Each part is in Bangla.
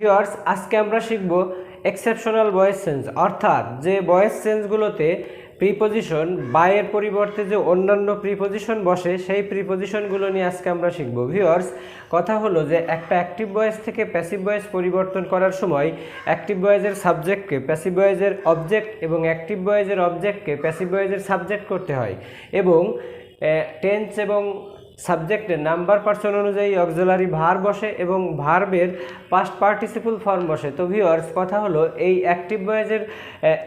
ভিউয়ার্স আজকে আমরা শিখব এক্সেপশনাল ভয়েস সেন্স অর্থাৎ যে ভয়েস সেন্সগুলোতে প্রিপোজিশন বাইয়ের পরিবর্তে যে অন্যান্য প্রিপোজিশন বসে, সেই প্রিপোজিশনগুলো নিয়ে আজকে আমরা শিখব। ভিউয়ার্স কথা হলো যে একটা অ্যাক্টিভ ভয়েস থেকে প্যাসিভ ভয়েস পরিবর্তন করার সময় অ্যাক্টিভ ভয়েসের সাবজেক্টকে প্যাসিভ ভয়েসের অবজেক্ট এবং অ্যাক্টিভ ভয়েসের অবজেক্টকে প্যাসিভ ভয়েসের সাবজেক্ট করতে হয় এবং টেন্স এবং সাবজেক্টের নাম্বার পার্সন অনুযায়ী অক্সিলারি ভার বসে এবং ভার্বের পাস্ট পার্টিসিপল ফর্ম বসে। তো ভিউয়ার্স কথা হলো এই অ্যাক্টিভ ভয়েজের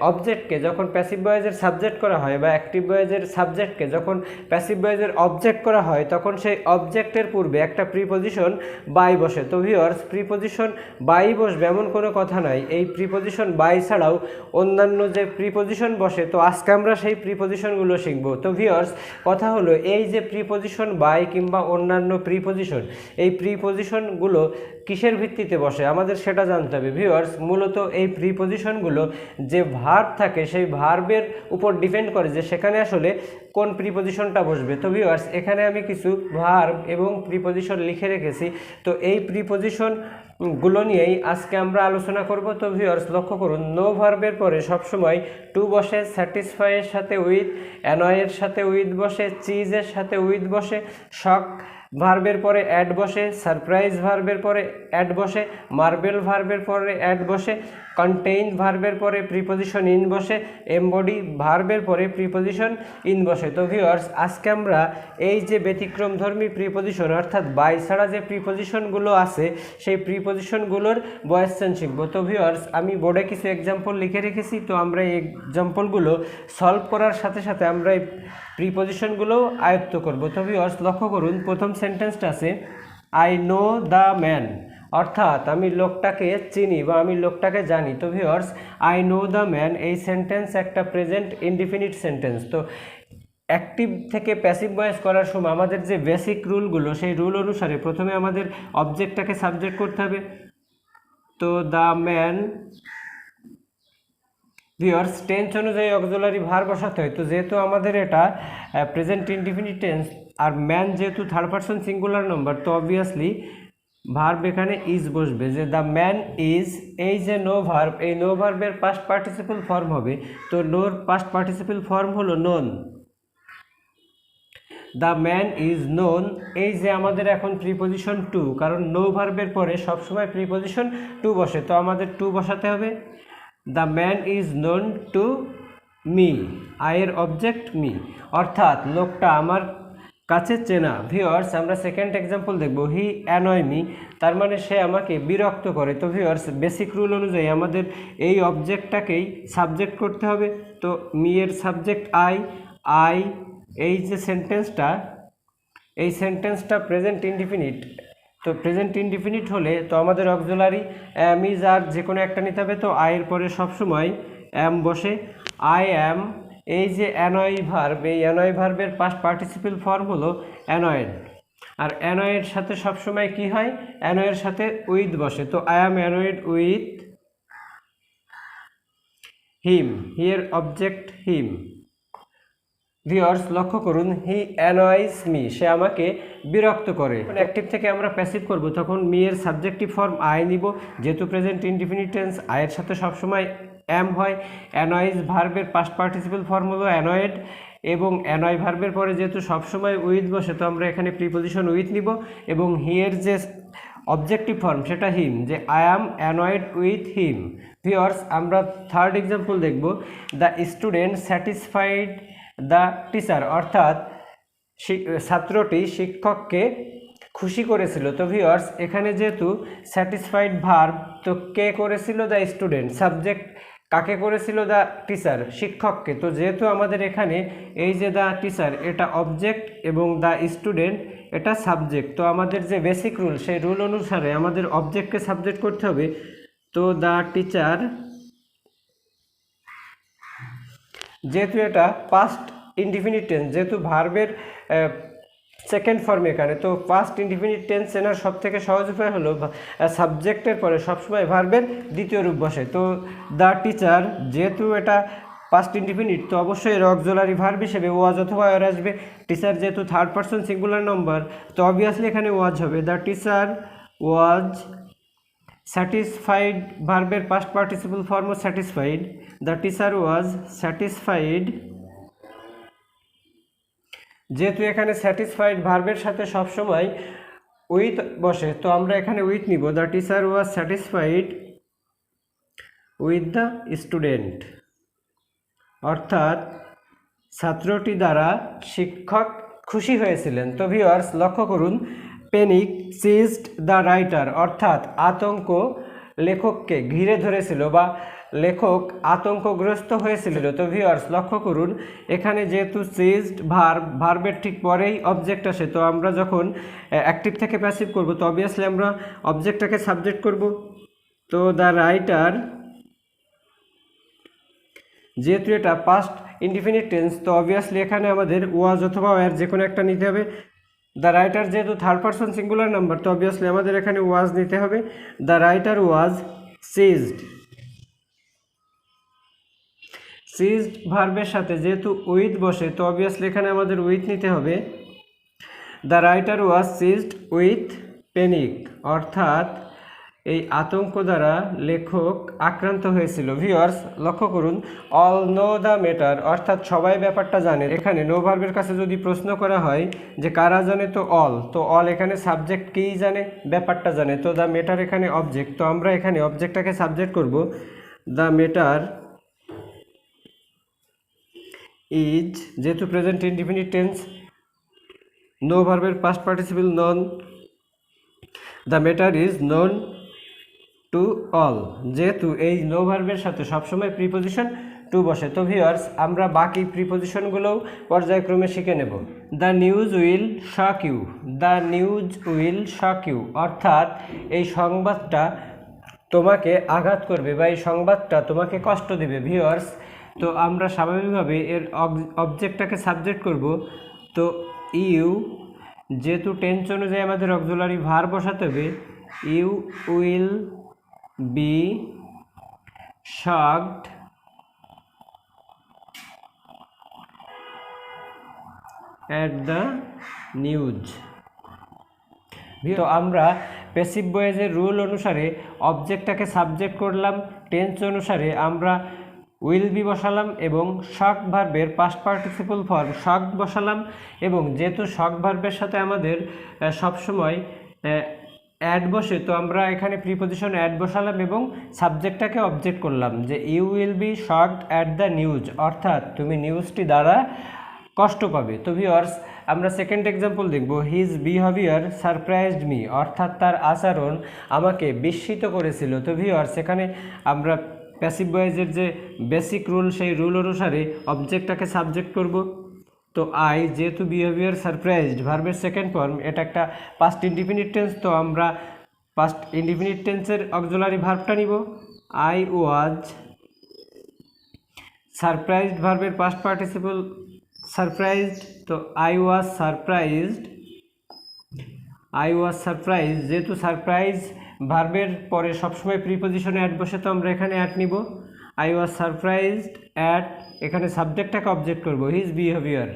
অবজেক্টকে যখন প্যাসিভ ভয়েজের সাবজেক্ট করা হয় বা অ্যাক্টিভ ভয়েজের সাবজেক্টকে যখন প্যাসিভ ভয়েজের অবজেক্ট করা হয়, তখন সেই অবজেক্টের পূর্বে একটা প্রিপোজিশন বাই বসে। তো ভিউয়ার্স প্রিপোজিশন বাই বসবে এমন কোনো কথা নাই। এই প্রিপোজিশন বাই ছাড়াও অন্যান্য যে প্রিপোজিশন বসে, তো আজকে আমরা সেই প্রিপোজিশনগুলো শিখব। তো ভিউয়ার্স কথা হলো এই যে প্রিপোজিশন বাই কিংবা অন্যান্য প্রিপজিশন এই প্রিপোজিশনগুলো কিসের ভিত্তিতে বসে? আমাদের সেটা জানতে হবে। ভিউয়ার্স মূলত এই প্রিপোজিশনগুলো যে ভার্ব থাকে, সেই ভার্বের উপর ডিপেন্ড করে যে সেখানে আসলে কোন প্রিপজিশনটা বসবে। তো ভিউয়ার্স এখানে আমি কিছু ভার্ব এবং প্রিপোজিশন লিখে রেখেছি। তো এই প্রিপোজিশন গুলো নিয়েই আজকে আমরা আলোচনা করব। তো ভিউয়ার্স লক্ষ্য করুন নো ভার্বের পরে সবসময় টু বসে স্যাটিসফাইয়ের সাথে উইথ অ্যানয়ের সাথে উইথ বসে চিজের সাথে উইথ বসে শক ভার্বের পরে অ্যাড বসে সারপ্রাইজ ভার্বের পরে অ্যাড বসে মার্বেল ভার্বের পরে অ্যাড বসে কন্টেইন ভার্বের পরে প্রিপোজিশন ইন বসে এমবডি ভার্বের পরে প্রিপোজিশন ইন বসে। তো ভিউয়ার্স আজকে আমরা এই যে ব্যতিক্রমধর্মী প্রিপোজিশন অর্থাৎ বাই ছাড়া যে প্রিপোজিশনগুলো আছে, সেই প্রিপোজিশনগুলোর বয়েস চেঞ্জ শিখব। তো ভিউয়ার্স আমি বোর্ডে কিছু এক্সাম্পল লিখে রেখেছি, তো আমরা এই এক্সাম্পলগুলো সলভ করার সাথে সাথে আমরা এই প্রিপোজিশনগুলো আয়ত্ত করব। তো ভিউয়ার্স লক্ষ্য করুন, প্রথম সেন্টেন্সটা আছে আই নো দ্য ম্যান অর্থাৎ আমি লোকটাকে চিনি বা আমি লোকটাকে জানি, তো viewers I know the man এই সেন্টেন্স একটা প্রেজেন্ট ইনডিফিনিট সেন্টেন্স তো অ্যাক্টিভ থেকে প্যাসিভ ভয়েস করার সময় আমাদের যে বেসিক রুলগুলো সেই রুল অনুসারে প্রথমে আমাদের অবজেক্টটাকে সাবজেক্ট করতে হবে। তো দ্য ম্যান ভিওর্স টেন্স অনুযায়ী অক্সিলারি ভার বসাতে হয়, তো যেহেতু আমাদের এটা প্রেজেন্ট ইনডিফিনিট টেন্স আর ম্যান যেহেতু থার্ড পার্সন সিঙ্গুলার নম্বর তো অবভিয়াসলি ভার্ব এখানে ইজ বসবে, যে দ্য ম্যান ইজ এই যে নো ভার্ব এই নো ভার্বের পাস্ট পার্টিসিপল ফর্ম হবে, তো নোর পাস্ট পার্টিসিপল ফর্ম হলো known the man is known এই যে আমাদের এখন প্রিপোজিশন টু কারণ নো ভার্বের পরে সবসময় প্রিপোজিশন টু বসে, তো আমাদের টু বসাতে হবে। The man is known to me আয়ের অবজেক্ট মি অর্থাৎ লোকটা আমার কাছে চেনা। ভিওয়ার্স আমরা সেকেন্ড এক্সাম্পল দেখব। হি অ্যানয় মি তার মানে সে আমাকে বিরক্ত করে। তো ভিওয়ার্স বেসিক রুল অনুযায়ী আমাদের এই অবজেক্টটাকেই সাবজেক্ট করতে হবে। তো মি এর সাবজেক্ট আই আই এই যে সেন্টেন্সটা এই সেন্টেন্সটা প্রেজেন্ট ইনডিফিনিট তো প্রেজেন্ট ইনডিফিনিট হলে তো আমাদের অক্সিলারি অ্যামিজ আর যে কোনো একটা নিতে হবে। তো আয়ের পরে সবসময় অ্যাম বসে। আই অ্যাম এই যে অ্যানয় ভার্ব, এই অ্যানয় ভার্বের পাস্ট পার্টিসিপেল ফর্ম হলো অ্যানয়েড। আর অ্যানয়ের সাথে সবসময় কি হয়? অ্যানয়ের সাথে উইথ বসে। তো I am annoyed with him. হিয়ের object him. Viewers লক্ষ্য করুন, হি অ্যানয়েস মি। সে আমাকে বিরক্ত করে। অ্যাক্টিভ থেকে আমরা প্যাসিভ করব, তখন মি এর সাবজেক্টিভ ফর্ম আই নিব। যেহেতু প্রেজেন্ট ইনডিফিনিটেন্স আয়ের সাথে সবসময় অ্যাম হয় অ্যানয়েজ ভার্বের পাস্ট পার্টিসিপাল ফর্ম হলো অ্যানয়েড এবং অ্যানয় ভার্বের পরে যেহেতু সবসময় উইথ বসে, তো আমরা এখানে প্রিপোজিশন উইথ নিব এবং হিয়ের যে অবজেক্টিভ ফর্ম সেটা হিম যে I am annoyed with him viewers আমরা থার্ড এক্সাম্পল দেখব। The student satisfied the teacher অর্থাৎ ছাত্রটি শিক্ষককে খুশি করেছিল। তো ভিওয়ার্স এখানে যেহেতু স্যাটিসফাইড ভার্ব তো কে করেছিল? দ্য স্টুডেন্ট সাবজেক্ট কাকে করেছিল দ্য টিচার শিক্ষককে। তো যেহেতু আমাদের এখানে এই যে দ্য টিচার এটা অবজেক্ট এবং দ্য স্টুডেন্ট এটা সাবজেক্ট তো আমাদের যে বেসিক রুল সেই রুল অনুসারে আমাদের অবজেক্টকে সাবজেক্ট করতে হবে। তো দ্য টিচার যেহেতু এটা পাস্ট ইনডিফিনিট টেন্স যেহেতু ভার্বের সেকেন্ড ফর্ম এখানে। তো পাস্ট ইনডিফিনিট টেন্স চেনার সব থেকে সহজ উপায় হলো সাবজেক্টের পরে সবসময় ভার্বের দ্বিতীয় রূপ বসে। তো দ্য টিচার যেহেতু এটা পাস্ট ইনডিফিনিট তো অবশ্যই এর অক্সিলারি ভার্ব হিসেবে ওয়াজ অথবা এর আসবে। টিচার যেহেতু থার্ড পার্সন সিঙ্গুলার নম্বর তো অবভিয়াসলি এখানে ওয়াজ হবে। দ্য টিচার ওয়াজ স্যাটিসফাইড ভার্বের past participle form O satisfied the teacher was satisfied যেহেতু এখানে স্যাটিসফাইড ভার্বের সাথে সবসময় উইথ বসে, তো আমরা এখানে উইথ নিব। The teacher was satisfied with the student অর্থাৎ ছাত্রটি দ্বারা শিক্ষক খুশি হয়েছিলেন। তো ভিওয়ার্স লক্ষ্য করুন পেনিক সিজড দ্য রাইটার অর্থাৎ আতঙ্ক লেখককে ঘিরে ধরেছিল বা লেখক আতঙ্কগ্রস্ত হয়েছিল। তো ভিওয়ার্স লক্ষ্য করুন, এখানে যেহেতু সিজড ভার ভার্বের ঠিক পরেই অবজেক্ট আসে, তো আমরা যখন অ্যাক্টিভ থেকে প্যাসিভ করব, তো অবভিয়াসলি আমরা অবজেক্টটাকে সাবজেক্ট করব। তো দ্য রাইটার যেহেতু এটা পাস্ট ইনডিফিনিট টেন্স তো অবভিয়াসলি এখানে আমাদের ওয়াজ অথবা ওয়ার যে কোনো একটা নিতে হবে। দ্য রাইটার যেহেতু থার্ড পারসন সিঙ্গুলার নাম্বার তো অবভিয়াসলি আমাদের এখানে ওয়াজ নিতে হবে। The writer was seized seized ভার্বের সাথে যেহেতু উইথ বসে, তো অবভিয়াসলি এখানে আমাদের উইথ নিতে হবে। The writer was seized with panic, অর্থাৎ এই আতঙ্ক দ্বারা লেখক আক্রান্ত হয়েছিল। ভিওয়ার্স লক্ষ্য করুন, অল নো দ্য মেটার অর্থাৎ সবাই ব্যাপারটা জানে। এখানে নো ভার্বের কাছে যদি প্রশ্ন করা হয় যে কারা জানে, তো অল। তো অল এখানে সাবজেক্ট কেই জানে? ব্যাপারটা জানে। তো দ্য মেটার এখানে অবজেক্ট তো আমরা এখানে অবজেক্টটাকে সাবজেক্ট করব। দ্য মেটার ইজ যেহেতু প্রেজেন্ট ইনডিফিনিট টেন্স নো ভার্বের past participle known the matter is known to all যেহেতু এই নো ভার্বের সাথে সবসময় প্রিপোজিশন টু বসে, তো ভিওয়ার্স আমরা বাকি প্রিপোজিশনগুলোও পর্যায়ক্রমে শিখে নেব। The news will shock you the news will shock you অর্থাৎ এই সংবাদটা তোমাকে আঘাত করবে বা এই সংবাদটা তোমাকে কষ্ট দেবে। ভিওয়ার্স তো আমরা স্বাভাবিকভাবে এর অবজেক্টটাকে সাবজেক্ট করব। তো ইউ যেহেতু টেন্স অনুযায়ী আমাদের অক্সুলারি ভার বসাতে হবে you will be shocked at the news. তো আমরা প্যাসিভ বয়েজের রুল অনুসারে অবজেক্টটাকে সাবজেক্ট করলাম টেন্স অনুসারে আমরা উইল বি বসালাম এবং শক ভার্বের পাস্ট পার্টিসিপল ফর্ম শক বসালাম এবং যেহেতু শক ভার্বের সাথে আমাদের সবসময় অ্যাড বসে, তো আমরা এখানে প্রিপোজিশন অ্যাড বসালাম এবং সাবজেক্টটাকে অবজেক্ট করলাম যে you will be shocked at the news অর্থাৎ তুমি নিউজটি দ্বারা কষ্ট পাবে। তো ভিওয়ার্স আমরা সেকেন্ড এক্সাম্পল দেখব। হিজ বিহেভিয়ার সারপ্রাইজড মি অর্থাৎ তার আচরণ আমাকে বিস্মিত করেছিল। তো ভিওয়ার্স এখানে আমরা প্যাসিভ বয়েজের যে বেসিক রুল সেই রুল অনুসারে অবজেক্টটাকে সাবজেক্ট করব। তো আই যেহেতু বিহেভিয়ার সারপ্রাইজড ভার্বের সেকেন্ড ফর্ম এটা একটা পাস্ট ইনডিফিনিট টেন্স তো আমরা পাস্ট ইনডিফিনিট টেন্সের অক্সুলারি ভার্বটা নিব। আই ওয়াজ সারপ্রাইজড ভার্বের পাস্ট পার্টিসিপল সারপ্রাইজড তো I was surprised I was surprise যেহেতু সারপ্রাইজ ভার্বের পরে সবসময় প্রিপোজিশনে অ্যাড বসে তো আমরা এখানে অ্যাড নিব। আই ওয়াজ সারপ্রাইজড অ্যাট এখানে সাবজেক্টটাকে অবজেক্ট করব। হিজ বিহেভিয়ার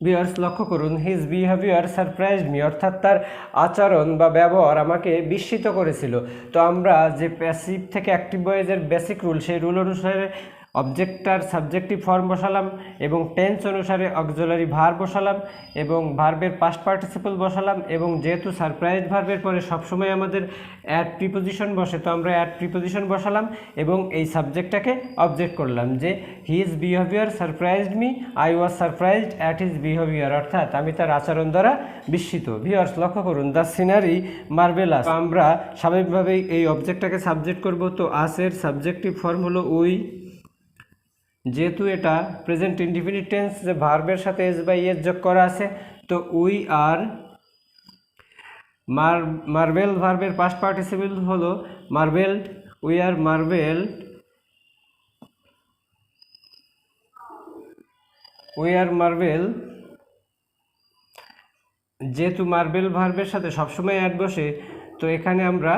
বিয়ার্স লক্ষ্য করুন হিজ বিহেভিয়ার সারপ্রাইজ মি অর্থাৎ তার আচরণ বা ব্যবহার আমাকে বিস্মিত করেছিল। তো আমরা যে প্যাসিভ থেকে অ্যাক্টিভ বয়েজের বেসিক রুল সেই রুল অনুসারে অবজেক্টটার সাবজেক্টিভ ফর্ম বসালাম এবং টেন্স অনুসারে অক্সুলারি ভার বসালাম এবং ভার্বের পাস্ট পার্টিসিপল বসালাম এবং যেহেতু সারপ্রাইজ ভার্বের পরে সবসময় আমাদের অ্যাড প্রিপোজিশন বসে, তো আমরা অ্যাড প্রিপোজিশন বসালাম এবং এই সাবজেক্টটাকে অবজেক্ট করলাম যে his behaviour surprised me I was surprised at his behaviour অর্থাৎ আমি তার আচরণ দ্বারা বিস্মিত। ভিওয়ার্স লক্ষ্য করুন দ্য সিনারি মার্বেলাস আমরা স্বাভাবিকভাবেই এই অবজেক্টটাকে সাবজেক্ট করব, তো আসের সাবজেক্টিভ ফর্ম হলো উই যেহেতু এটা প্রেজেন্ট ইনডিফিনিট টেন্স যে ভার্বের সাথে এস বাই এস যোগ করা আছে, তো উই আর মার মার্বেল ভার্বের পাস্ট পার্টিসিপল হলো marble we are marble we are marble যেহেতু মার্বেল ভার্বের সাথে সবসময় অ্যাড বসে, তো এখানে আমরা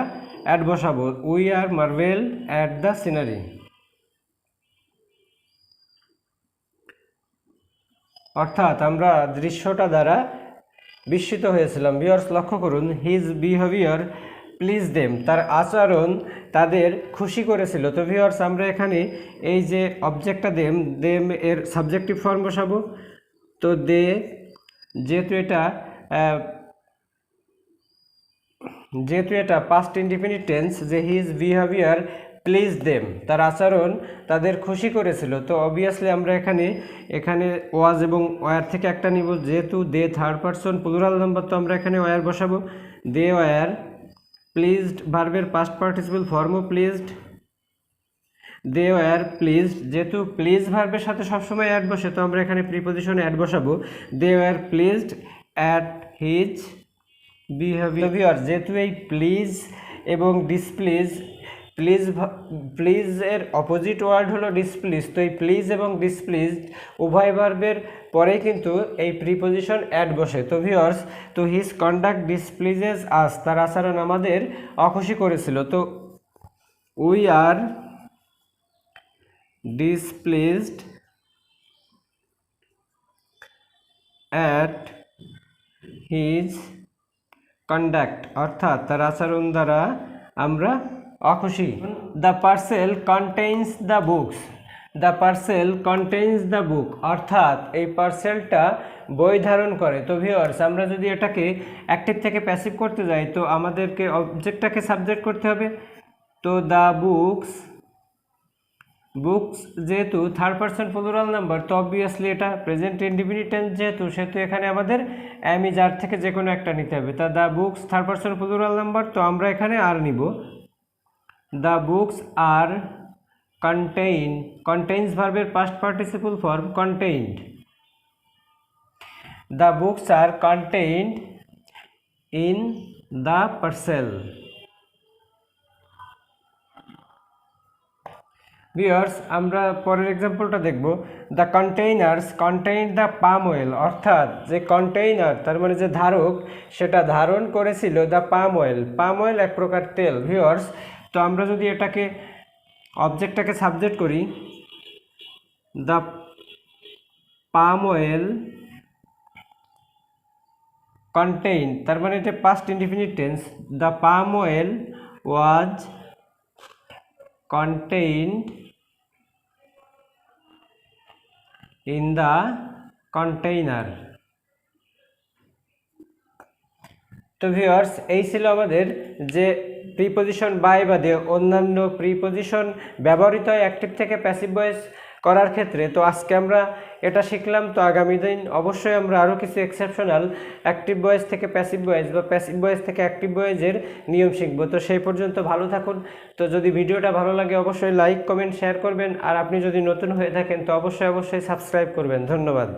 অ্যাড বসাবো, we are marvel at the scenery অর্থাৎ আমরা দৃশ্যটা দ্বারা বিস্মিত হয়েছিলাম। ভিওর্স লক্ষ্য করুন হিজ বিহেভিয়ার প্লিজ দেম তার আচরণ তাদের খুশি করেছিল। তো ভিওর্স আমরা এখানে এই যে অবজেক্টটা দেম দেম এর সাবজেক্টিভ ফর্ম বসাবো। তো দে, যেহেতু এটা যেহেতু এটা পাস্ট ইনডিফিনিট টেন্স যে হিজ বিহেভিয়ার প্লিজ দেম তার আচরণ তাদের খুশি করেছিল। তো অবভিয়াসলি আমরা এখানে এখানে ওয়াজ এবং ওয়ার থেকে একটা নিব। যেহেতু they third person plural number তো আমরা এখানে ওয়ার বসাবো। দে ওয়ার প্লিজড ভার্বের পাস্ট পার্টিসিপল ফর্মও প্লিজড দে ওয়ার প্লিজড যেহেতু প্লিজ ভার্বের সাথে সবসময় অ্যাড বসে, তো আমরা এখানে প্রিপোজিশন অ্যাড বসাবো। They were pleased at his behaviour যেহেতু এই প্লিজ এবং ডিসপ্লিজ প্লিজ প্লিজ এর অপোজিট ওয়ার্ড হলো ডিসপ্লিজ তো এই প্লিজ এবং ডিসপ্লিজ উভয় ভার্বের পরেই কিন্তু এই প্রিপোজিশন অ্যাড বসে। তো ভিওর্স তো হিজ কন্ডাক্ট ডিসপ্লিজেস আস তার আচরণ আমাদের অখুশি করেছিল। তো we are displeased at his conduct অর্থাৎ তার আচরণ দ্বারা আমরা অখুশি। The parcel contains the books the parcel contains the book অর্থাৎ এই পার্সেলটা বই ধারণ করে। তো ভিওয়ার্স আমরা যদি এটাকে অ্যাক্টিভ থেকে প্যাসিভ করতে যাই, তো আমাদেরকে অবজেক্টটাকে সাবজেক্ট করতে হবে। তো দ্য বুকস বুকস যেহেতু থার্ড পার্সন প্লুরাল নাম্বার তো অবভিয়াসলি এটা প্রেজেন্ট ইন্ডিপেন্ডেন্ট যেহেতু, সেহেতু এখানে আমাদের অ্যামি যার থেকে যে কোনো একটা নিতে হবে। তা the books third person plural number তো আমরা এখানে আর নিব। The books are contain contains ভার্বের past participle form contained the books are contained in the parcel viewers আমরা পরের এক্সাম্পলটা দেখব। The containers contain the palm oil অর্থাৎ যে কন্টেইনার তার মানে যে ধারক, সেটা ধারণ করেছিল the palm oil palm oil এক প্রকার তেল। ভিউয়ার্স তো আমরা যদি এটাকে অবজেক্টটাকে সাবজেক্ট করি দ্য পাম অয়েল কন্টেইন তার মানে এটা past indefinite the palm oil was contained in the container. তো ভিউয়ার্স এই ছিল আমাদের যে প্রিপোজিশন বাই বাদে অন্যান্য প্রিপোজিশন ব্যবহৃত হয় অ্যাক্টিভ থেকে প্যাসিভ ভয়েস করার ক্ষেত্রে, তো আজকে আমরা এটা শিখলাম। তো আগামী দিন অবশ্যই আমরা আরও কিছু এক্সেপশনাল অ্যাক্টিভ ভয়েস থেকে প্যাসিভ ভয়েস বা প্যাসিভ ভয়েস থেকে অ্যাক্টিভ ভয়েসের নিয়ম শিখব। তো সেই পর্যন্ত ভালো থাকুন। তো যদি ভিডিওটা ভালো লাগে অবশ্যই লাইক কমেন্ট শেয়ার করবেন। আর আপনি যদি নতুন হয়ে থাকেন, তো অবশ্যই অবশ্যই সাবস্ক্রাইব করবেন। ধন্যবাদ।